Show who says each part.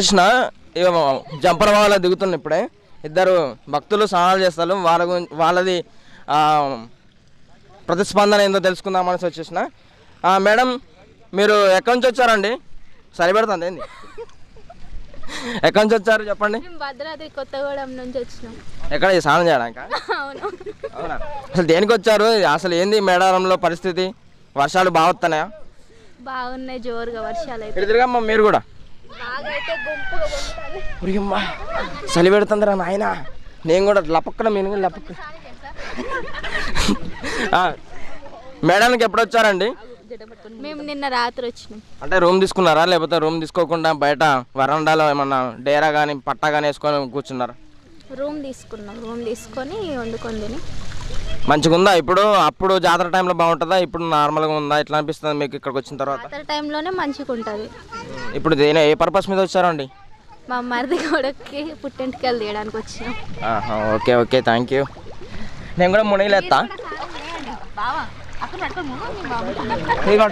Speaker 1: కృష్ణ జంపర వాళ్ళ దిగుతున్న ఇప్పుడే. ఇద్దరు భక్తులు స్నానాలు చేస్తారు. వాళ్ళ గురించి వాళ్ళది ప్రతిస్పందన ఏందో తెలుసుకుందామని వచ్చేసిన. మేడం మీరు ఎక్కడి నుంచి వచ్చారండి? సరిపెడుతుంది ఏంది? ఎక్కడి నుంచి వచ్చారు చెప్పండి?
Speaker 2: భద్రాద్రి కొత్తగూడెం నుంచి వచ్చినాం.
Speaker 1: ఎక్కడ స్నానం చేయడానికా?
Speaker 2: అవును.
Speaker 1: అసలు దేనికి వచ్చారు? అసలు ఏంది మేడారంలో పరిస్థితి? వర్షాలు బాగా వస్తున్నాయా?
Speaker 2: బాగున్నాయి జోరుగా వర్షాలు అయితే.
Speaker 1: మీరు కూడా. ఉరియమ్మా చలి పెడుతుందిరా నాయన. నేను కూడా లపక్కన నేను కూడా లపక్క మేడానికి ఎప్పుడు వచ్చారండి?
Speaker 2: మేము నిన్న రాత్రి వచ్చినాం.
Speaker 1: అంటే రూమ్ తీసుకున్నారా? లేకపోతే రూమ్ తీసుకోకుండా బయట వరండాలో ఏమన్నా డేరా కానీ పట్టా కానీ వేసుకొని కూర్చున్నారా?
Speaker 2: రూమ్ తీసుకున్నాం రూమ్ తీసుకొని వండుకొని తిని.
Speaker 1: మంచిగా ఉందా ఇప్పుడు అప్పుడు జాతర టైంలో బాగుంటుందా? ఇప్పుడు నార్మల్గా ఉందా? ఎట్లా అనిపిస్తుంది మీకు ఇక్కడికి వచ్చిన తర్వాత?
Speaker 2: టైంలోనే మంచిగా ఉంటుంది
Speaker 1: ఇప్పుడు దేని ఏ పర్పస్ మీద వచ్చారండి?
Speaker 2: మా మరిది కొడుక్కి పుట్టింటికెళ్ళి తీయడానికి వచ్చినాం.
Speaker 1: ఆహా, ఓకే ఓకే థ్యాంక్ యూ. నేను కూడా మునిగిలేస్తా.